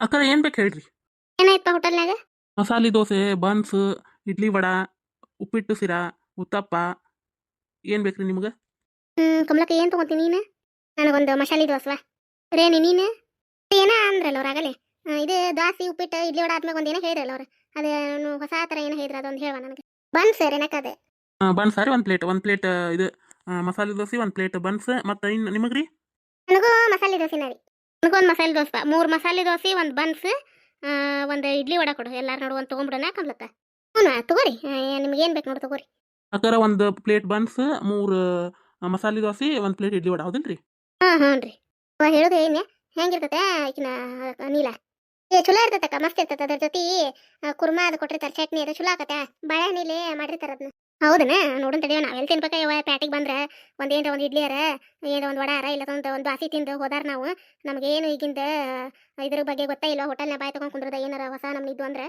ಅಕ್ಕಾರ ಏನ್ ಬೇಕು ಹೇಳ್ರಿ? ಏನಾಯ್ತಪ್ಪ ಹೋಟೆಲ್ನಾಗ ಮಸಾಲೆ ದೋಸೆ ಬನ್ಸ್ ಇಡ್ಲಿ ವಡಾ ಉಪ್ಪಿಟ್ಟು ಸಿರಾ ಉತ್ತಪ್ಪ. ಏನ್ ಬೇಕ್ರಿ ರೀ ನಿಮ್ಗೆ? ಹ್ಞೂ ಕಮಲಕ್ಕ ಏನ್ ತೊಗೊಂತೀನಿ ನೀನು? ನನಗೊಂದು ಮಸಾಲೆ ದೋಸೆ ರೇಣಿ ನೀನು? ಏನ ಅಂದ್ರಲ್ಲ ಅವ್ರು ಆಗಲೇ? ಆ, ಇದು ದೋಸೆ ಉಪ್ಪಿಟ್ಟು ಇಡ್ಲಿ ವಡ ಆದ್ಮೇಲೆ ಒಂದೇನ ಹೇಳಿದ್ರಲ್ಲ ಅವ್ರು. ಅದೇ ಹೊಸ ಥರ ಏನೋ ಹೇಳಿದ್ರ ಅದೊಂದು ಹೇಳುವ ನನಗೆ. ಬನ್ಸ್ ಸರ್ ಏನಕ್ಕದೆ ಬನ್ಸ್ ಸಾರಿ ಒಂದು ಪ್ಲೇಟ್ ಒಂದು ಪ್ಲೇಟ್ ಇದು ಮಸಾಲೆ ದೋಸೆ ಒಂದು ಪ್ಲೇಟ್ ಬನ್ಸ್ ಮತ್ತು ಇನ್ನು ನಿಮಗೆ ರೀ ನನಗೂ ಮಸಾಲೆ ದೋಸೆನ ರೀ ನನಗೊಂದು ಮಸಾಲೆ ದೋಸೆ ಮೂರು ಮಸಾಲೆ ದೋಸೆ ಒಂದು ಬನ್ಸ್ ಒಂದು ಇಡ್ಲಿ ವಡ ಕೊಡು. ಎಲ್ಲಾರು ನೋಡು ಒಂದು ತೊಗೊಂಬಿಡೋಣ ಕಮ್ಲಕ್ಕ ಹ್ಞೂ ತಗೋರಿ. ನಿಮ್ಗೆ ಏನು ಬೇಕು ನೋಡಿ ತಗೋರಿ. ಅಕ್ಕಾರ ಒಂದು ಪ್ಲೇಟ್ ಬನ್ಸ್ ಮೂರು ಮಸಾಲೆ ದೋಸೆ ಒಂದು ಪ್ಲೇಟ್ ಇಡ್ಲಿ ವಡ ಹೌದಿಲ್ಲ ರೀ ಹಾಂ ಹ್ಞೂ ರೀ ಹೇಳೋದು ಏನೇ ಹೆಂಗಿರ್ತತೆ ಈಕಿನ ನೀಲ? ಏ ಚಲೋ ಇರ್ತತಕ್ಕ ಮಸ್ತ್ ಇರ್ತತೆ ಅದ್ರ ಜೊತೆ ಕುರ್ಮಾ ಅದು ಕೊಟ್ಟಿರ್ತಾರೆ ಚಟ್ನಿ ಅದು ಚಲೋ ಆಕತ್ತೆ ಬಾಳೆಹಣ್ಣಿಲಿ ಮಾಡಿರ್ತಾರೆ ಅದನ್ನ ಹೌದನ? ನೋಡೋಣ ತಡಿಯೋ, ನಾವು ಎಲ್ಲಿ ತಿನ್ಬೇಕ ಪ್ಯಾಟಿಗೆ ಬಂದ್ರೆ ಒಂದು ಏನರ ಒಂದು ಇಡ್ಲಿ ಅರ, ಏನರ ಒಂದು ವಡಾರ ಇಲ್ಲ ಒಂದು ಒಂದು ಬಾಸಿ ತಿಂದು ಹೋದಾರ ನಾವು. ನಮಗೇನು ಈಗಿಂದ ಇದ್ರ ಬಗ್ಗೆ ಗೊತ್ತಾ ಇಲ್ಲ ಹೋಟೆಲ್ನ ಬಾಯ್ ತಗೊಂಡ್ ಕುಂದ್ರದ ಏನಾರ ಹೊಸ ನಮ್ಗೆ ಇದ್ವು ಅಂದ್ರೆ.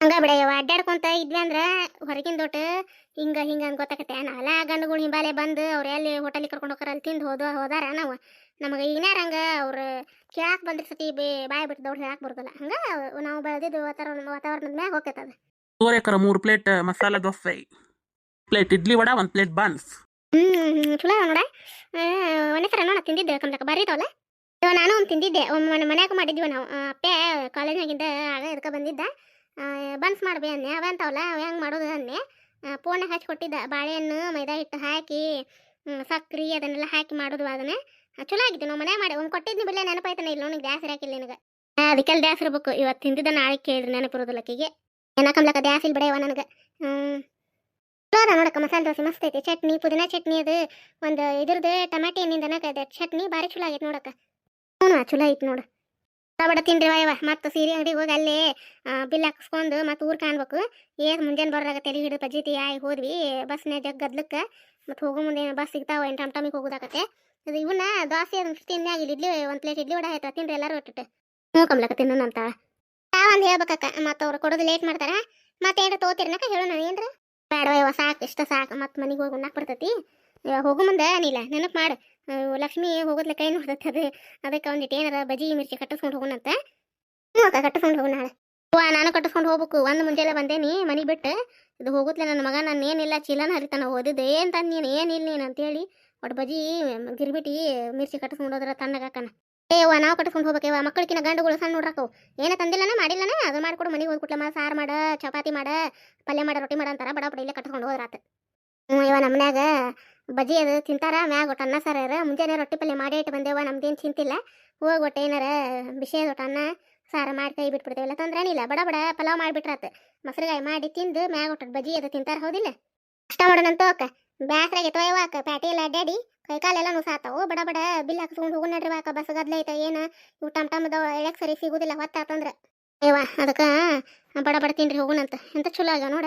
ಹಂಗ ಬಿಡ ಇವ ಅಡ್ಡಾಡ್ಕೊಂತ ಇದ್ವಿ ಅಂದ್ರ ಹೊರಗಿನ ದೊಡ್ಡ ಹಿಂಗ ಹಿಂಗ ಅಂತ ಗೊತ್ತಾಕತ್ತೆ. ನಾಲಾ ಗಂಡುಗಳು ಹಿಂಬಾಲೆ ಬಂದು ಅವ್ರು ಎಲ್ಲಿ ಹೋಟೆಲ್ ಕರ್ಕೊಂಡು ಹೋಗಾರ ಅಲ್ಲಿ ತಿಂದು ಹೋದ ಹೋದಾರ ನಾವು. ನಮಗೆ ಈಗಿನಾರ ಹಂಗ ಅವ್ರು ಕ್ಯಾಕ್ ಬಂದ್ರ ಸತಿ ಬೇ, ಬಾಯ್ ಬಿಟ್ಟು ದೊಡ್ಡ ಹೇಳಕ್ ಬರೋದಿಲ್ಲ. ಹಂಗ ನಾವು ಬೆಳೆದಿದ್ದು ವಾತಾವರಣ, ವಾತಾವರಣದ ಮ್ಯಾಗ ಹೋಗ್ತದ ಮೂರು ಪ್ಲೇಟ್ ಮಸಾಲ ದೋಸೆ. ಪ್ಲೇಟ್ ಇಡ್ಲಿ ವಡ, ಒಂದು ಪ್ಲೇಟ್ ಬನ್ಸ್ ಹ್ಮ್ ಚಲೋ ನೋಡ. ತಿಂದಿದ್ದೆ ಕಮ್ಲಕ್ಕ. ಬರೀತಾವಲ್ಲ ಇವ ನಾನು ಒಂದು ತಿಂದಿದ್ದೆ. ಒಮ್ಮೆ ಮನ್ಯಾಗ ಮಾಡಿದ್ವಿ ನಾವು. ಅಪ್ಪೆ ಕಾಲೇಜ್ನಾಗಿಂದ ಆಗ ಇದಕ್ಕೆ ಬಂದಿದ್ದ. ಬನ್ಸ್ ಮಾಡ್ಬೇ ಅಂದೆ. ಅವ ಅಂತಾವಲ್ಲ ಅವ ಹೆಂಗೆ ಮಾಡೋದು ಅಂದೆ. ಪೋಣ ಹಚ್ಚಿ ಕೊಟ್ಟಿದ್ದ. ಬಾಳೆಹಣ್ಣು, ಮೈದಾ ಹಿಟ್ಟು ಹಾಕಿ ಸಕ್ರೆ ಅದನ್ನೆಲ್ಲ ಹಾಕಿ ಮಾಡೋದು ಅದನ್ನ. ಚಲೋ ಆಗಿತ್ತು. ನಾವು ಮನ್ಯಾಗ ಮಾಡಿ, ಒಂದು ಕೊಟ್ಟಿದ್ನಿ ಬಿಲ್ಲ ನೆನಪಾಯ್ತಾನೆ. ಇಲ್ಲ ನನಗೆ ದ್ಯಾಸ್ ಹಾಕಿಲ್ಲ ನಿನಗೆ. ಅದಕ್ಕೆಲ್ಲ ದ್ಯಾಸ್ ಇರ್ಬೇಕು. ಇವತ್ತು ತಿಂದಿದ್ದ ನಾಳೆ ಕೇಳಿದ್ರೆ ನೆನಪಿರೋದಿಲ್ಲ ಆಕಿಗೆ ಏನಕಮ್ಲಕ್ಕ ದ್ಯಾಸ್ ಇಲ್ಲ ಬಿಡೆಯವ ನನಗೆ. ಹ್ಞೂ ಚಲೋ ಅದ ನೋಡಕ್ಕ ಮಸಾಲೆ ದೋಸೆ ಮಸ್ತ್ ಐತಿ. ಚಟ್ನಿ, ಪುದೀನ ಚಟ್ನಿ ಅದು. ಒಂದು ಇದ್ರದ್ದು ಟಮಾಟಿ ಹಣ್ಣಿಂದನ ಕೈದೆ ಚಟ್ನಿ ಭಾರಿ ಚಲೋ ಆಗೈತೆ ನೋಡಕ್ಕ. ಹ್ಞೂ, ಚಲೋ ಐತಿ ನೋಡು. ಬಡ ತಿನ್ರಿ ವಾಯವ ಮತ್ತು ಸೀರೆ ಅಂಗಡಿಗೆ ಹೋಗಿ ಅಲ್ಲೇ ಬಿಲ್ ಹಾಕಿಸ್ಕೊಂಡು ಮತ್ತು ಊರು ಕಾಣ್ಬೇಕು. ಏಸ್ ಮುಂಜಾನೆ ಬರೋದಾಗ ತಲೆ ಹಿಡಿದು ಪಜ್ಜಿತಿ, ಆಯ್, ಹೋದ್ವಿ. ಬಸ್ನೇ ಜಗ್ ಗದ್ಲಕ್ಕೆ. ಮತ್ತು ಹೋಗೋ ಮುಂದೆ ಬಸ್ ಸಿಗ್ತಾವ ಏನು ಟಮ್ ಟಮಿಗೆ ಹೋಗೋದಾಕತ್ತೆ. ಅದು ಇವನ್ನ ದೋಸೆ ಅದನ್ನ ತಿನ್ನಿ ಆಗಿಲ್ಲ ಇಡ್ಲಿ, ಒಂದು ಪ್ಲೇಟ್ ಇಡ್ಲಿ ವಡ ಆಯ್ತು ತಿನ್ರಿ ಎಲ್ಲರೂ ಒಟ್ಟಿಟ್ಟು ಹ್ಞೂ ಕಮ್ಲಕ್ಕ ತಿನ್ನೋಣ ಅಂತ ತಾವಂದು ಹೇಳ್ಬೇಕಕ್ಕ. ಮತ್ತು ಅವ್ರು ಕೊಡೋದು ಲೇಟ್ ಮಾಡ್ತಾರೆ. ಮತ್ತೆ ಏನ್ರ ತಗೋತೀರನಕ್ಕ ಹೇಳೋಣ, ಏನ್ರ? ಬೇಡವ ಸಾಕು ಇಷ್ಟ ಸಾಕು, ಮತ್ತೆ ಮನೆಗೆ ಹೋಗಿ ಉಣ್ಣಾಕ್ ಬರ್ತೈತಿ. ಹೋಗು ಮುಂದೆ, ನೀಲ, ನೆನಪು ಮಾಡು. ಲಕ್ಷ್ಮಿ ಹೋಗೋದ್ಲೆ ಕೈ ನೋಡ್ತೈತಿ ಅದು, ಅದಕ್ಕೆ ಒಂದಿಟ್ಟು ಏನಾರ ಬಜಿ ಮಿರ್ಚಿ ಕಟ್ಟಿಸ್ಕೊಂಡು ಹೋಗೋಣಂತ ಹ್ಞೂ ಅಕ್ಕ, ಕಟ್ಟಿಸ್ಕೊಂಡು ನಾಳೆ. ವಾ ನಾನು ಕಟ್ಟಿಸ್ಕೊಂಡು ಹೋಗ್ಬೇಕು. ಒಂದು ಮುಂಜಾನೆ ಬಂದೇನಿ ಮನೆ ಬಿಟ್ಟು. ಇದು ಹೋಗುತ್ತಲೆ ನನ್ನ ಮಗ, ನಾನು ಏನಿಲ್ಲ, ಚೀಲನ ಹರಿತಾನ, ಓದಿದ್ದು. ಏನು ತಂದು ನೀನು ಏನಿಲ್ಲ ನೀನು ಅಂತೇಳಿ ಒಟ್ಟು ಬಜ್ಜಿ ಗಿರ್ಬಿಟಿ ಮಿರ್ಚಿ ಕಟ್ಟಿಸ್ಕೊಂಡು ಹೋದ್ರ ತಣ್ಣಗಾಕನ ಏ ವಾ ನಾವು ಕಟ್ಟಿಸ್ಕೊಂಡು ಹೋಗ್ಬೇಕೇವ ಮಕ್ಕಳಿಗಿನ ಗಂಡುಗಳು ಸಣ್ಣ ನೋಡ್ರಕ್ಕವು ಏನ ತಂದಿಲ್ಲನ, ಮಾಡಿಲ್ಲನ? ಅದು ಮಾಡಿಕೊಡು, ಮನೆಗೆ ಹೋಗ್ಬಿಟ್ಲೆ ಮಾ ಸಾರು ಮಾಡ, ಚಪಾತಿ ಮಾಡ, ಪಲ್ಯ ಮಾಡ, ರೊಟ್ಟಿ ಮಾಡ ಅಂತಾರ, ಬಡ ಬಡ ಇಲ್ಲೇ ಕಟ್ಕೊಂಡು ಹೋದ್ರಾತ ಹ್ಞೂ ಇವ ನಮ್ಮನ್ಯಾಗ ಬಜ್ಜಿ ಅದು ತಿಂತಾರ, ಮ್ಯಾಗ ಒಟ್ಟು ಅನ್ನ, ಸಾರ ಮುಂಜಾನೆ ರೊಟ್ಟಿ ಪಲ್ಯ ಮಾಡೇ ಇಟ್ಟು ಬಂದೇವ ನಮ್ದೇನು ಚಿಂತಿಲ್ಲ. ಹೋಗಿ ಒಟ್ಟು ಏನಾರ ಬಿಸಿ ಒಟ್ಟು ಅನ್ನ, ಸಾರ ಮಾಡಿ ಕೈ ಬಿಟ್ಬಿಡ್ತೇವಲ್ಲ ತೊಂದ್ರೇನಿಲ್ಲ ಬಡ ಬಡ ಪಲಾವ್ ಮಾಡಿಬಿಟ್ರಾತ ಮೊಸರುಗಾಯಿ ಮಾಡಿ ತಿಂದು, ಮ್ಯಾಗ ಒಟ್ಟು ಬಜ್ಜಿ ಅದು ತಿಂತಾರ, ಹೌದಿಲ್ಲ? ಅಷ್ಟ ಮಾಡೋಣಂತ ಅಕ್ಕ ಬ್ಯಾಸ್ರಾಗೆ ಅಕ್ಕ ಪ್ಯಾಟಿ ಎಲ್ಲ ಅಡ್ಡಾಡಿ ಕೈ ಕಾಲೆಲ್ಲ ನುಸಾತಾವು ಬಡ ಬಡ ಬಿಲ್ ಹಾಕಿಸ್ಕೊಂಡು ಹೋಗು ನಡ್ರಿ ಬಾಕ ಬಸ್ ಗದ್ಲ ಐತ ಏನು? ಇವು ಟಮ್ ಟಮ್ದವ ಎಳಕ್ ಸರಿ ಸಿಗುದಿಲ್ಲ ಹೊತ್ತಾತಂದ್ರೆ ಏವ ಅದಕ್ಕ ಬಡ ಬಡ ತಿನ್ರಿ ಹೋಗುಣಂತ ಎಂತ ಚಲೋ ಆಗ ನೋಡ.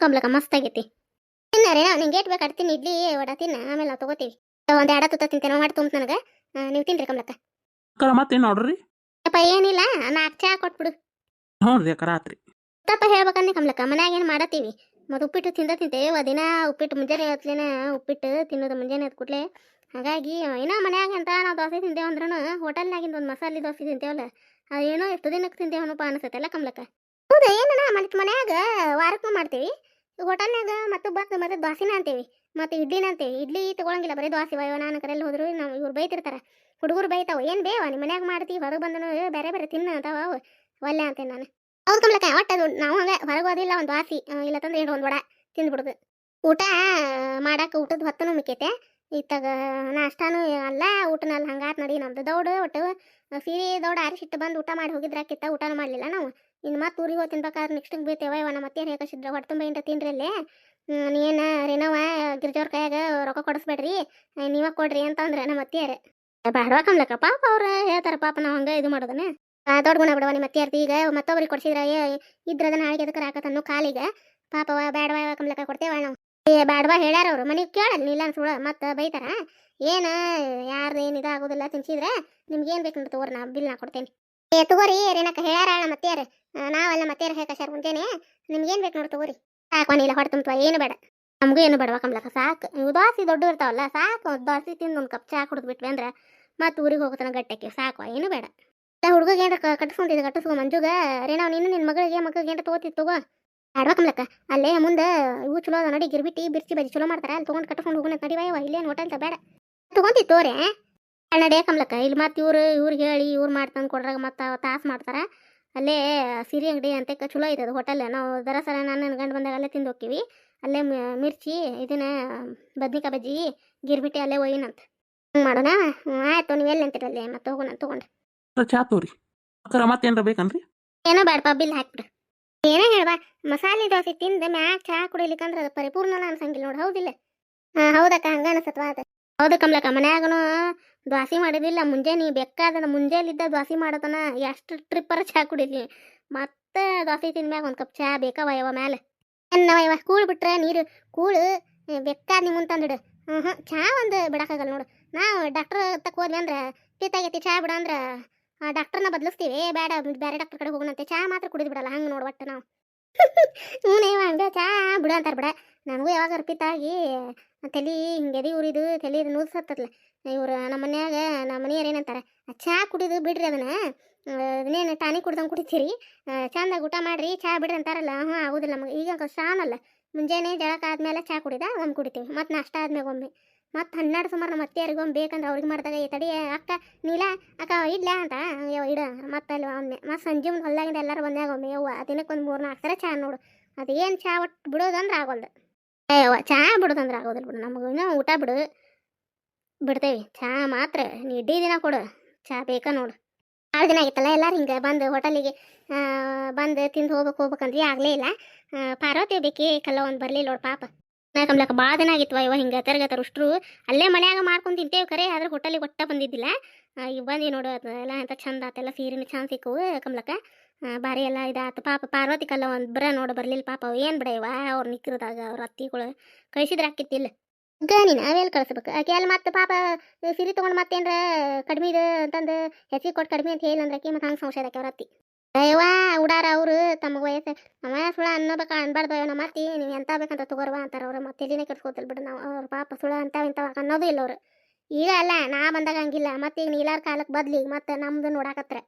ಕಂಬ್ಲಕ ಮಸ್ತ್ ಆಗೈತಿ. ತಿನ್ನರಿ ನಾ ನಿಂಗೆ ಏಟ್ ಬೇಕಾಡ್ತೀನಿ ಇಡ್ಲಿ ವಡ ತಿನ್ನ ಆಮೇಲೆ ನಾವು ತಗೋತೀವಿ. ಒಂದು ಎಡ ತುತ್ತ ತಿಂತೇನೆ ಮಾಡಿ ತುಂಬ ನನಗೆ. ನೀವು ತಿನ್ರಿ ಕಮ್ಲಕ್ಕ ಅಕ್ಕಾರ ಮತ್ತೇನು ನೋಡ್ರಿ. ಅಪ್ಪ ಏನಿಲ್ಲ ನಾಲ್ಕು ಚಾ ಕೊಟ್ಬಿಡು. ಹ್ಞೂ ರೀ ಅಕ್ಕ ರಾತ್ರಿ. ತಪ್ಪ ಹೇಳ್ಬೇಕಂದ್ರೆ ಕಮ್ಲಕ್ಕ ಮನ್ಯಾಗ ಏನು ಮಾಡತ್ತೀವಿ? ಮತ್ತು ಉಪ್ಪಿಟ್ಟು ತಿಂದ ತಿಂತೇವೆ ದಿನ ಉಪ್ಪಿಟ್ಟು ಮುಂಜಾನೆ ಹೊತ್ಲೇನ, ಉಪ್ಪಿಟ್ಟು ತಿನ್ನೋದು ಮುಂಜಾನೆ ಹೊತ್ತು ಕೂಡಲೇ. ಹಾಗಾಗಿ ಏನೋ ಮನ್ಯಾಗ ಅಂತ ನಾವು ದೋಸೆ ತಿಂತೇವೆ ಅಂದ್ರೂ ಹೋಟೆಲ್ನಾಗಿಂದ ಒಂದು ಮಸಾಲೆ ದೋಸೆ ತಿಂತೇವಲ್ಲ, ಅದು ಏನೋ ಎಷ್ಟು ದಿನಕ್ಕೆ ತಿಂತೇವನಪ್ಪ ಅನಿಸುತ್ತಲ್ಲ ಕಮ್ಲಕ್ಕ? ಹೌದಾ, ಏನಣ್ಣ ಮತ್ತೆ ಮನ್ಯಾಗ ವಾರಕ್ಕೂ ಮಾಡ್ತೀವಿ, ಹೋಟೆಲ್ನಾಗ ಮತ್ತು ಬತ್ ಮತ್ತು ದೋಸೆನ ಅಂತೀವಿ, ಮತ್ತು ಇಡ್ಲಿನ ಅಂತೀವಿ, ಇಡ್ಲಿ ತೊಗೊಳಂಗಿಲ್ಲ, ಬರೀ ದೋಸೆ ವಯೋ ನಾನು ಕರೆಯಲ್ಲಿ ಹೋದ್ರು ನಾವು ಇವ್ರು ಬೈತಿರ್ತಾರೆ, ಹುಡುಗರು ಬೈತಾವ, ಏನು ಬೇವ ನಿಮ್ಮ ಮನ್ಯಾಗ ಮಾಡ್ತೀವಿ, ಹೊರಗೆ ಬಂದನು ಬೇರೆ ಬೇರೆ ತಿನ್ನ ಅಂತಾವ ಅವು ಒಲ್ಲೆ ಅಂತೇನೆ ನಾನು. ಹೌದು ಕಮ್ಲಕ್ಕ ಒಟ್ಟು ನಾವು ಹಂಗೆ ಹೊರಗೆ ಹೋದಿಲ್ಲ ಒಂದು ವಾಸಿ ಇಲ್ಲ ತಂದ್ರೆ ಒಂದು ವಡ ತಿಂದ್ಬಿಡುದು. ಊಟ ಮಾಡಕ್ಕೆ ಊಟದ ಹೊತ್ತನೂ ಮಿಕ್ಕೈತೆ. ಇತ್ತಾಗ ನಾಷ್ಟಾನು ಅಲ್ಲ ಊಟನಲ್ಲಿ ಹಂಗಾತ್ ನಡಿ, ನಮ್ದು ದೌಡು, ಒಟ್ಟು ಸೀರೆ ದೌಡ ಆರಿಸಿಟ್ಟು ಬಂದು ಊಟ ಮಾಡಿ ಹೋಗಿದ್ರಾಕಿತ್ತ, ಊಟನೂ ಮಾಡಲಿಲ್ಲ ನಾವು. ಇನ್ನು ಮತ್ತೆ ಊರಿಗೆ ಹೋಗಿ ತಿನ್ಬೇಕಾದ್ರೆ ನೆಕ್ಸ್ಟಿಗೆ ಬೀಳ್ತೇವ ಇವ ನಮ್ಮ ಮತ್ತೆ ಹೇಕಸಿದ್ರ ಹೊಟ್ಟೆ ತುಂಬ ಇಂಟ ತಿನ್ರಿ ಅಲ್ಲೇ. ನೀನು ರೇನವ ಗಿರ್ಜವ್ರ ಕೈಯಾಗ ರೊಕ್ಕ ಕೊಡಿಸ್ಬೇಡ್ರಿ, ನೀವ ಕೊಡ್ರಿ ಅಂತಂದ್ರೆ ನಮ್ಮ ಮತ್ತೆ ಬೇಡವಾ ಪಾಪ ಅವ್ರು ಹೇಳ್ತಾರೆ, ಪಾಪ ನಾವು ಹಂಗೆ ಇದು ಮಾಡೋದನ್ನ. ದೊಡ್ಡ ಗುಣ ಬಿಡವ ನಿಮ್ಮ ಅತ್ತಿಯಾರ್ತಿ ಈಗ ಮತ್ತೊಬ್ರಿಗೆ ಕೊಡ್ಸಿದ್ರ ಇದ್ರದ ನಾಳೆಗೆ ಅದಕ್ಕೆ ರಾಕತನ್ನು ಕಾಲಿಗೆ. ಪಾಪವ ಬೇಡವಾ ಕಮ್ಲಕ್ಕ ಕೊಡ್ತೇವ ನಾವು ಏ ಬೇಡವಾ ಹೇಳ್ಯಾರ ಅವ್ರು. ಮನೆಗೆ ಕೇಳಲ್ಲ ಇಲ್ಲ ಸುಳ ಮತ್ತೆ ಬೈತಾರ? ಏನು, ಯಾರ್ದು ಏನು ಇದಾಗೋದಿಲ್ಲ ತಿನ್ಸಿದ್ರೆ ನಿಮ್ಗೆ ಏನು ಬೇಕು ತಗೋರಿ, ನಾ ಬಿಲ್ ನಾ ಕೊಡ್ತೇನೆ. ಏ, ತಗೋರಿ ರೇಣಕ್ಕ ಹೇಳ್ಯಾರ ನಾವೆಲ್ಲ ನಾವಲ್ಲ ಮತ್ತೆಯಾರ ಕುಂತೇನೆ ಮುಂಜಾನೆ. ಏನು ಬೇಕು ನೋಡಿ ತಗೋರಿ. ಸಾಕು ಇಲ್ಲ ಹೊಡೆ ತುಂಬ ಏನು ಬೇಡ. ನಮಗೂ ಏನು ಬೇಡವಾ ಕಮ್ಲಕ್ಕ ಸಾಕು. ಇವು ದೋಸೆ ದೊಡ್ಡ ಇರ್ತಾವಲ್ಲ, ಸಾಕು. ದೋಸೆ ತಿಂದು ಒಂದು ಕಪ್ ಚಾ ಕುಡಿದ್ಬಿಟ್ವಿ ಅಂದ್ರೆ ಮತ್ತೆ ಊರಿಗೆ ಹೋಗೋತನ ಗಟ್ಟಕ್ಕೆ ಸಾಕು, ಏನು ಬೇಡ. ಇಲ್ಲ ಹುಡುಗಗೆ ಏನ್ರ ಕಟ್ಟಿಸ್ಕೊಂಡಿದ್ದೆ, ಕಟ್ಟಿಸ್ಕೊ ಮಂಜುಗ ರೇಣಾವ್ ನೀನು ನಿನ್ನ ಮಗಳಿಗೆ ಮಗಳಿಗೆ ಏನಾರ ತಗೋತಿ, ತಗೋ. ಆಡ್ಬೇಕಮ್ಲಕ್ಕ ಅಲ್ಲೇ ಮುಂದೆ ಇವು ಚಲೋ ಅದ ನಡಿ, ಗಿರ್ಬಿಟ್ಟಿ, ಬಿರ್ಚಿ ಬಜಿ ಚಲೋ ಮಾಡ್ತಾರೆ, ಅಲ್ಲಿ ತೊಗೊಂಡು ಕಟ್ಕೊಂಡು ಹೋಗೋಣ ನಡಿವಯ್ಯವ ಇಲ್ಲೇನು ಹೋಟೆಲ್ ಬೇಡ. ತೊಗೊಂತಿ ತೋರೆ. ನಡಿಯ ಕಮ್ಲಕ್ಕ ಇಲ್ಲಿ ಮತ್ತೆ ಇವ್ರು ಇವ್ರಿಗೆ ಹೇಳಿ, ಇವ್ರು ಮಾಡ್ತಂದು ಕೊಡ್ರಾಗ ಮತ್ತೆ ತಾಸು ಮಾಡ್ತಾರೆ. ಅಲ್ಲೇ ಸಿರಿ ಅಂಗಡಿ ಅಂತ ಚಲೋ ಐತೆ ಅದು ಹೋಟೆಲ್ ನಾವು ದರಸಲ ನಾನು ನನ್ನ ಗಂಡು ಬಂದಾಗ ಅಲ್ಲೇ ತಿಂದು ಹೋಗ್ತೀವಿ ಅಲ್ಲೇ ಮಿರ್ಚಿ, ಇದನ್ನ ಬದ್ನಿಕಾಯಿ ಬಜ್ಜಿ, ಗಿರ್ಬಿಟ್ಟಿ ಅಲ್ಲೇ ಒಯ್ಯಿನಂತ ಹಂಗೆ ಮಾಡೋಣ? ಆಯ್ತು, ನೀವು ಎಲ್ಲಿ ಅಂತೀರಲ್ಲೇ ಮತ್ತೆ ಹೋಗೋಣ ತೊಗೊಂಡು. ಚಾ ತೋರಿ. ಅಕ್ಕರ ಮತ್ತೇನ್ರ ಬೇಕನ್ರಿ? ಏನೋ ಬೇಡಪ್ಪ, ಬಿಲ್ ಹಾಕ್ಬಿಡು. ಏನೋ ಹೇಳ್ಬಾ, ಮಸಾಲೆ ದೋಸೆ ತಿಂದ ಮ್ಯಾಗ ಚಾ ಕುಡಿಲಿಕ್ಕಂದ್ರ ಅದು ಪರಿಪೂರ್ಣ ಅನ್ಸಂಗಿಲ್ಲ ನೋಡಿ, ಹೌದಿಲ್ಲ? ಹಾ, ಹೌದಕ್ಕ, ಹಂಗ ಅನಸತ್ವ ಅದು. ಹೌದು ಕಮಲಕ್ಕ, ಮನ್ಯಾಗನು ದ್ವಾಸಿ ಮಾಡಿದಿಲ್ಲ, ಮುಂಜಾನೆ ಬೇಕಾದ ಮುಂಜಾನಿದ್ದ ದ್ವಾಸಿ ಮಾಡತನ ಎಷ್ಟು ಟ್ರಿಪ್ಪರ ಚಾ ಕುಡಿಲಿ. ಮತ್ತೆ ದ್ವಾಸಿ ತಿಂದ್ಮ್ಯಾಗ ಒಂದು ಕಪ್ ಚಹಾ ಬೇಕವಯವ ಮ್ಯಾಲೆ. ಅನ್ನವಯವ ಕೂಳು ಬಿಟ್ರೆ ನೀರು, ಕೂಳು ಬೇಕಾದ ನಿಮ್ಮ ತಂದಿಡು. ಹ್ಞೂ ಹ್ಞೂ ಚಹಾ ಒಂದು ಬಿಡಕ್ಕಾಗಲ್ಲ ನೋಡು. ನಾವು ಡಾಕ್ಟರ್ ತಕ್ಕ ಹೋದ್ವಿ ಅಂದ್ರೆ ಪಿತ್ತಾಗೈತಿ ಚಹಾ ಬಿಡ ಅಂದ್ರೆ ಡಾಕ್ಟರ್ನ ಬದಲಿಸ್ತೀವಿ. ಬೇಡ, ಬೇರೆ ಡಾಕ್ಟರ್ ಕಡೆ ಹೋಗೋಣಂತೆ. ಚಾ ಮಾತ್ರ ಕುಡಿದು ಬಿಡಲ್ಲ. ಹಂಗೆ ನೋಡ್ಬಟ್ಟು ನಾವು. ಹ್ಞೂ ನೀವು ಹಂಗೆ ಚಹಾ ಬಿಡು ಅಂತಾರೆ ಬಿಡ. ನನಗೂ ಯಾವಾಗ ಅರ್ಪಿತಾಗಿ ತಲೆ ಹಿಂಗೆ ಎದೆ ಉರಿದು, ತಲೆ ನೂಸತ್ತಲ್ಲ ಇವರು ನಮ್ಮ ಮನ್ಯಾಗ ನಮ್ಮ ಮನೆಯವ್ರು ಏನಂತಾರೆ ಚಹಾ ಕುಡಿದು ಬಿಡ್ರಿ ಅದನ್ನ. ಅದನ್ನೇನು ಟಾನಿಕ್ ಕುಡ್ದಂಗೆ ಕುಡಿತೀರಿ. ಚಂದಾಗಿ ಊಟ ಮಾಡಿರಿ ಚಹಾ ಬಿಡ್ರಿ ಅಂತಾರಲ್ಲ. ಹ್ಞೂ, ಆಗೋದಿಲ್ಲ ನಮಗೆ. ಈಗ ಶಾನಲ್ಲ ಮುಂಜಾನೆ ಜಳಕ ಆದಮೇಲೆ ಚಹಾ ಕುಡಿದ ಒಮ್ಮೆ ಕುಡಿತೀವಿ. ಮತ್ತು ನಾಷ್ಟ ಆದ್ಮೇಲೆ ಒಮ್ಮೆ. ಮತ್ತು ಹನ್ನೆರಡು ಸುಮಾರು ನಮ್ಮ ಅತ್ತೆಯರಿಗೆ ಒಮ್ಮೆ ಬೇಕಂದ್ರೆ ಅವ್ರಿಗೆ ಮಾಡಿದಾಗ ಈ ತಡಿ, ಅಕ್ಕ ನೀಲ, ಅಕ್ಕ ಇಡ್ಲ ಅಂತ. ಯವ್ವ ಇಡ. ಮತ್ತೆ ಅಲ್ಲಿ ಒಮ್ಮೆ, ಮತ್ತು ಸಂಜೆ ಮುಂದೆ ಹೊಲ್ದಾಗಿಂದ ಎಲ್ಲರೂ ಬಂದಾಗ ಒಮ್ಮೆ, ಯವ್ವ ದಿನಕ್ಕೆ ಒಂದು ಮೂರು ನಾಲ್ಕು ಸರ ಚಹಾ ನೋಡು. ಅದೇನು ಚಾ ಒಟ್ಟು ಬಿಡೋದಂದ್ರೆ ಆಗೋಲ್ದು. ಅಯ್ಯವ್ವ ಚಾ ಬಿಡೋದಂದ್ರೆ ಆಗೋದಿಲ್ಲ ಬಿಡು. ನಮಗೆ ಇನ್ನೂ ಊಟ ಬಿಡು. ಬಿಡ್ತೇವೆ. ಚಾ ಮಾತ್ರ. ನೀ ಇಡೀ ದಿನ ಕೊಡು. ಚಾ ಬೇಕಾ ನೋಡು. ಭಾಳ ದಿನ ಆಗಿತ್ತಲ್ಲ ಎಲ್ಲರೂ ಹಿಂಗೆ ಬಂದು ಹೋಟೆಲಿಗೆ ಬಂದು ತಿಂದು ಹೋಗ್ಬೇಕು ಹೋಗ್ಬೇಕಂದ್ರೆ ಆಗಲೇ ಇಲ್ಲ. ಪಾರ್ವತಿ ಬೇಕಿ ಕಲ್ಲ ಒಂದು ಬರಲಿಲ್ಲ ನೋಡು ಪಾಪ. ಕಮ್ಲಕ್ಕ ಭಾಳ ದಿನ ಆಗಿತ್ತು ಇವ ಹಿಂಗ ತೆರಗತ್ತಾರ ಉಷ್ಟ್ರು ಅಲ್ಲೇ ಮನ್ಯಾಗ ಮಾಡ್ಕೊಂಡು ತಿಂತೇವೆ ಖರೆ, ಆದ್ರೆ ಹೋಟೆಲಿಗೆ ಒಟ್ಟ ಬಂದಿದ್ದಿಲ್ಲ. ಈಗ ಬಂದು ನೋಡು ಎಲ್ಲ ಎಂತ ಚಂದ ಆತೆಲ್ಲ ಸೀರೆನೂ ಚಂದ ಸಿಕ್ಕವು ಕಮ್ಲಕ್ಕ. ಬಾರಿ ಎಲ್ಲ ಇದಾತು. ಪಾಪ ಪಾರ್ವತಿ ಕಲ್ಲ ಒಂದು ಬರ ನೋಡು ಬರಲಿಲ್ಲ ಪಾಪ, ಅವು ಏನು ಬಿಡ ಅವ್ರು ನಿಕ್ಕಿರದಾಗ ಅವ್ರ ಅತ್ತಿಗಳು ಕಳಿಸಿದ್ರೆ ಆಕಿತ್ತಿಲ್ಲ ಗ ನೀನು ಅವೇಲ್ ಕಳಿಸ್ಬೇಕು? ಆಕೆ ಅಲ್ಲಿ ಮತ್ತೆ ಪಾಪ ಸೀರೆ ತೊಗೊಂಡು ಮತ್ತೇನ್ರ ಕಡಿಮೆ ಇದು ಅಂತಂದು ಹೆಚ್ಚಿಗೆ ಕೊಟ್ಟು ಕಡಿಮೆ ಅಂತ ಹೇಳಿ ಅಂದ್ರೆ ಆಕೆ ಮತ್ತೆ ಹಂಗೆ ಸಂಶಯ ಅವ್ರ ಅತ್ತಿ. ಅಯ್ಯವ್ವ, ಉಡಾರ ಅವರು, ತಮಗೆ ವಯಸ್ಸು. ನಮ್ಮ ಸುಳ ಅನ್ನೋಬೇಕ ಅನ್ಬಾರ್ದು ಅಯ್ಯೋ, ನಮ್ಮ ಅತ್ತಿ, ನೀವು ಎಂತ ಬೇಕಂತ ತಗೋರ್ವ ಅಂತಾರೆ ಅವ್ರು. ಮತ್ತೆ ಇಲ್ಲಿನೇ ಕೆಡ್ಸ್ಕೋತಿಲ್ ಬಿಡು, ನಾವು ಅವ್ರ ಪಾಪ ಸುಳ ಅಂತಾವ ಇಂಥವ ಅನ್ನೋದು ಇಲ್ಲ ಅವರು. ಈಗ ಅಲ್ಲ, ನಾ ಬಂದಾಗ ಹಂಗಿಲ್ಲ. ಮತ್ತೆ ಈಗ ನೀಲಾರ ಕಾಲಕ್ಕೆ ಬದ್ಲಿ ಮತ್ತೆ ನಮ್ದು ನೋಡಾಕತ್ರ.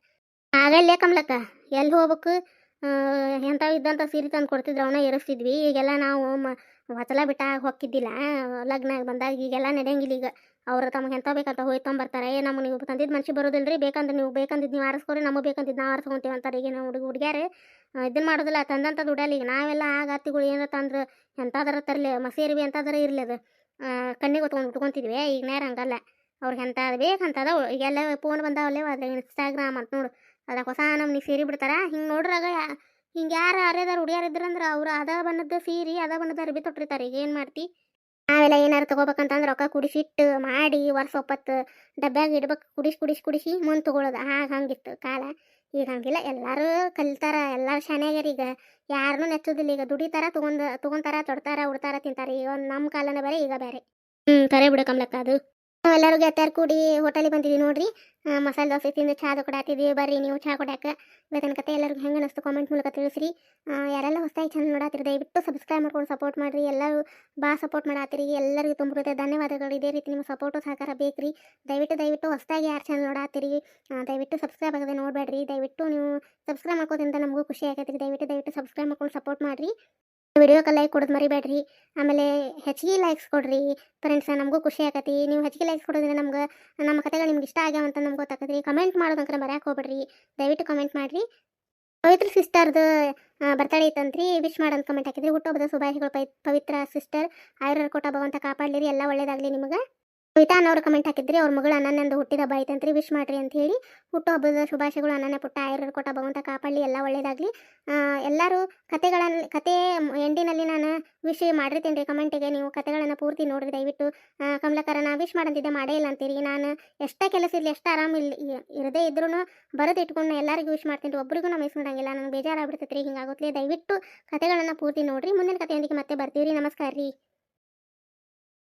ಆಗಲ್ಲೇ ಕಮ್ಲಕ್ಕ. ಎಲ್ಲಿ ಹೋಗ್ಬೇಕು? ಎಂಥವು ಇದ್ದಂಥ ಸೀರೆ ತಂದು ಕೊಡ್ತಿದ್ರು ಅವನ್ನ ಏರಿಸ್ತಿದ್ವಿ. ಈಗೆಲ್ಲ ನಾವು ಮ ಹೊಸಲ ಬಿಟ್ಟ ಹೊಕ್ಕಿದ್ದಿಲ್ಲ ಲಗ್ನ ಬಂದಾಗ ಈಗೆಲ್ಲ ನಡೆಯಂಗಿಲ್ಲ ಈಗ. ಅವ್ರು ತಮಗೆ ಎಂತ ಬೇಕಂತ ಹೋಯ್ ತೊಂಬರ್ತಾರೆ. ಏ ನಮ್ಗೆ ನೀವು ತಂದಿದ್ದು ಮನುಷ್ಯ ಬರೋದಿಲ್ಲ ರೀ ಬೇಕಂದ್ರೆ ನೀವು ಬೇಕಂದಿದ್ದು ನೀವು ಆರಿಸ್ಕೊರಿ, ನಮಗೆ ಬೇಕಂದಿದ್ದು ನಾವು ಆರಿಸ್ಕೊಂತೀವಿ ಅಂತಾರೆ ಈಗ ಹುಡುಗ ಹುಡುಗ್ಯಾರು. ಇದನ್ನ ಮಾಡೋದಿಲ್ಲ ತಂದಂಥ ದುಡ್ಡಲ್ಲ ಈಗ. ನಾವೆಲ್ಲ ಆಗ ಅತ್ತಿಗಳು ಏನಾರ ತಂದ್ರೆ ಎಂಥದರ ತರಲಿ ಮಸೇರಿ ಬಿ ಎಂಥದರ ಇರಲಿ ಅದು. ಕಣ್ಣಿಗೆ ಹೊತ್ಕೊಂಡು ಉಟ್ಕೊಂತಿದ್ವಿ. ಈಗ ನೇರ ಹಂಗಲ್ಲ. ಅವ್ರಿಗೆ ಎಂಥದ್ದು ಬೇಕಂತದ ಈಗೆಲ್ಲ ಫೋನ್ ಬಂದಾವಲ್ಲೇ ಅದ್ರ ಇನ್ಸ್ಟಾಗ್ರಾಮ್ ಅಂತ ನೋಡು. ಅದಕ್ಕೆ ಹೊಸ ನಮ್ಗೆ ಸೀರೆ ಬಿಡ್ತಾರ ಹಿಂಗೆ ನೋಡ್ರಾಗ ಹಿಂಗೆ ಯಾರು ಅರೆದಾರ ಹುಡುಗಿಯಾರ ಇದ್ರಂದ್ರೆ ಅವ್ರು ಅದ ಬಣ್ಣದ ಸೀರಿ, ಅದ ಬಣ್ಣದ ಅರ್ಬಿ ತೊಟ್ಟಿರ್ತಾರೆ. ಈಗ ಏನು ಮಾಡ್ತಿ? ನಾವೆಲ್ಲ ಏನಾರು ತಗೋಬೇಕಂತಂದ್ರೆ ರೊಕ್ಕ ಕುಡಿಸಿಟ್ಟು ಮಾಡಿ ವರ್ಷ ಒಪ್ಪತ್ತು ಡಬ್ಬ್ಯಾಗ ಇಡ್ಬೇಕು. ಕುಡಿಸಿ ಕುಡಿಸಿ ಕುಡಿಸಿ ಮುಂದೆ ತೊಗೊಳೋದು. ಹಾಗೆ ಹಂಗಿತ್ತು ಕಾಲ. ಈಗ ಹಂಗಿಲ್ಲ. ಎಲ್ಲರೂ ಕಲಿತಾರ. ಎಲ್ಲರೂ ಶಾನ್ಯಾಗ್ಯಾರ ಈಗ. ಯಾರನ್ನು ನೆಚ್ಚೋದಿಲ್ಲ. ಈಗ ದುಡಿತಾರ ತೊಗೊಂಡು ತೊಗೊಂತಾರ, ತೊಡ್ತಾರ, ಉಡ್ತಾರ, ತಿಂತಾರೆ. ಈಗ ಒಂದು ನಮ್ಮ ಕಾಲನೇ ಬೇರೆ, ಈಗ ಬೇರೆ. ಹ್ಞೂ ಕರೆ ಬಿಡು ಕಮ್ಲಕ್ಕ, ಅದು. ಎಲ್ಲರೂ ಗೆತ್ತಾರು ಕೂಡಿ ಹೋಟೆಲಿಗೆ ಬಂದಿದ್ದೀವಿ ನೋಡ್ರಿ. ಮಸಾಲೆ ದೋಸೆ ತಿಂದು ಚಾದು ಕೊಡಾತಿದ್ವಿ ಬರ್ರಿ ನೀವು ಚಹಾ ಕೊಡಾಕ ಇವತ್ತಿನ ಕತೆ ಎಲ್ಲರಿಗೂ ಹೆಂಗೆ ಅನಿಸ್ತು ಕಾಮೆಂಟ್ ಮೂಲಕ ತಿಳಿಸ್ರಿ. ಯಾರೆಲ್ಲ ಹೊಸದಾಗಿ ಚಾನಲ್ ನೋಡಾತಿರಿ, ದಯವಿಟ್ಟು ಸಬ್ಸ್ಕ್ರೈಬ್ ಮಾಡ್ಕೊಂಡು ಸಪೋರ್ಟ್ ಮಾಡಿರಿ. ಎಲ್ಲರೂ ಭಾಳ ಸಪೋರ್ಟ್ ಮಾಡಾತಿರಿ. ಎಲ್ಲರಿಗೂ ತುಂಬ ಹೃದಯ ಧನ್ಯವಾದಗಳು. ಇದೇ ರೀತಿ ನಿಮ್ಮ ಸಪೋರ್ಟು ಸಹಕಾರ ಬೇಕ್ರಿ. ದಯವಿಟ್ಟು ದಯವಿಟ್ಟು ಹೊಸದಾಗಿ ಯಾರು ಚಾನಲ್ ನೋಡಾತಿರಿ ದಯವಿಟ್ಟು ಸಬ್ಸ್ಕ್ರೈಬ್ ಆಗದೆ ನೋಡಬೇಡ್ರಿ. ದಯವಿಟ್ಟು ನೀವು ಸಬ್ಸ್ಕ್ರೈಬ್ ಮಾಡ್ಕೋದ್ರಿಂದ ನಮಗೂ ಖುಷಿ ಆಗತ್ತೆ. ದಯವಿಟ್ಟು ದಯವಿಟ್ಟು ಸಬ್ಸ್ಕ್ರೈಬ್ ಮಾಡ್ಕೊಂಡು ಸಪೋರ್ಟ್ ಮಾಡಿರಿ. ವಿಡಿಯೋಕ್ಕೆ ಲೈಕ್ ಕೊಡೋದು ಮರಿಬೇಡ್ರಿ. ಆಮೇಲೆ ಹೆಚ್ಚಿಗೆ ಲೈಕ್ಸ್ ಕೊಡ್ರಿ. ಫ್ರೆಂಡ್ಸ್ ನಮಗೂ ಖುಷಿ ಆಗತಿ ನೀವು ಹೆಚ್ಚಿಗೆ ಲೈಕ್ಸ್ ಕೊಡೋದ್ರಿಂದ ನಮ್ಗೆ, ನಮ್ಮ ಕತೆಗಳು ನಿಮ್ಗೆ ಇಷ್ಟ ಆಗ್ಯಾವ ಅಂತ ನಮ್ಗೆ ಗೊತ್ತಾಗತ್ರಿ ಕಮೆಂಟ್ ಮಾಡೋದಂಕ್ರೆ ಮರ್ಯಾಕೆ ಹೋಗ್ಬೇಡ್ರಿ. ದಯವಿಟ್ಟು ಕಮೆಂಟ್ ಮಾಡಿರಿ. ಪವಿತ್ರ ಸಿಸ್ಟರ್ದು ಬರ್ತಡೇ ಇತ್ತಂತ್ರಿ ವಿಶ್ ಮಾಡೋದು ಕಮೆಂಟ್ ಹಾಕಿದ್ರಿ. ಹುಟ್ಟುಹಬ್ಬದ ಶುಭಾಶಯಗಳು ಪವಿತ್ರ ಸಿಸ್ಟರ್ ಆಯುರ್ವೇದ ಕೊಟ್ಟ ಭಗವಂತ ಕಾಪಾಡಲಿರಿ. ಎಲ್ಲ ಒಳ್ಳೇದಾಗಲಿ ನಿಮಗೆ. ಕವಿತಾ ಅನ್ನೋರು ಕಮೆಂಟ್ ಹಾಕಿದ್ರಿ, ಅವ್ರ ಮಗಳು ಅನನ್ಯಂದು ಹುಟ್ಟಿದ ಹಬ್ಬ ಐತಂತ್ರಿ ವಿಶ್ ಮಾಡ್ರಿ ಅಂತ ಹೇಳಿ ಹುಟ್ಟು ಹಬ್ಬದ ಶುಭಾಶಯಗಳು ಅನನ್ಯ ಪುಟ್ಟ ಆಯುರ್ವೇದ ಕೊಟ್ಟ ಭಗವಂತ ಕಾಪಾಡಲಿ, ಎಲ್ಲ ಒಳ್ಳೇದಾಗಲಿ. ಎಲ್ಲರೂ ಕತೆಗಳನ್ನು ಕತೆ ಎಂಡಿನಲ್ಲಿ ನಾನು ವಿಶ್ ಮಾಡಿರ್ತೀನಿ ಕಮೆಂಟಿಗೆ ನೀವು ಕತೆಗಳನ್ನು ಪೂರ್ತಿ ನೋಡ್ರಿ, ದಯವಿಟ್ಟು ಕಮಲಕರ, ನಾ ವಿಶ್ ಮಾಡಂತಿದ್ದೆ ಮಾಡೇ ಇಲ್ಲ ಅಂತೀರಿ. ನಾನು ಎಷ್ಟೇ ಕೆಲಸ ಇರಲಿ, ಎಷ್ಟು ಆರಾಮ ಇಲ್ಲಿ ಇರದೇ ಇದ್ರೂ ಬರೋದು ಇಟ್ಕೊಂಡು ಎಲ್ಲರಿಗೂ ವಿಶ್ ಮಾಡ್ತೀನಿ ರೀ ಒಬ್ರಿಗೂ ನಾ ಮಿಸ್ ಮಾಡಂಗಿಲ್ಲ ನನಗೆ ಬೇಜಾರಾಗ್ಬಿಡ್ತೈತ್ರಿ ಹಿಂಗಾಗುತ್ತೆ ದಯವಿಟ್ಟು ಕತೆಗಳನ್ನು ಪೂರ್ತಿ ನೋಡ್ರಿ, ಮುಂದಿನ ಕತೆಯೊಂದಿಗೆ ಮತ್ತೆ ಬರ್ತೀವಿ ರೀ ನಮಸ್ಕಾರ ರೀ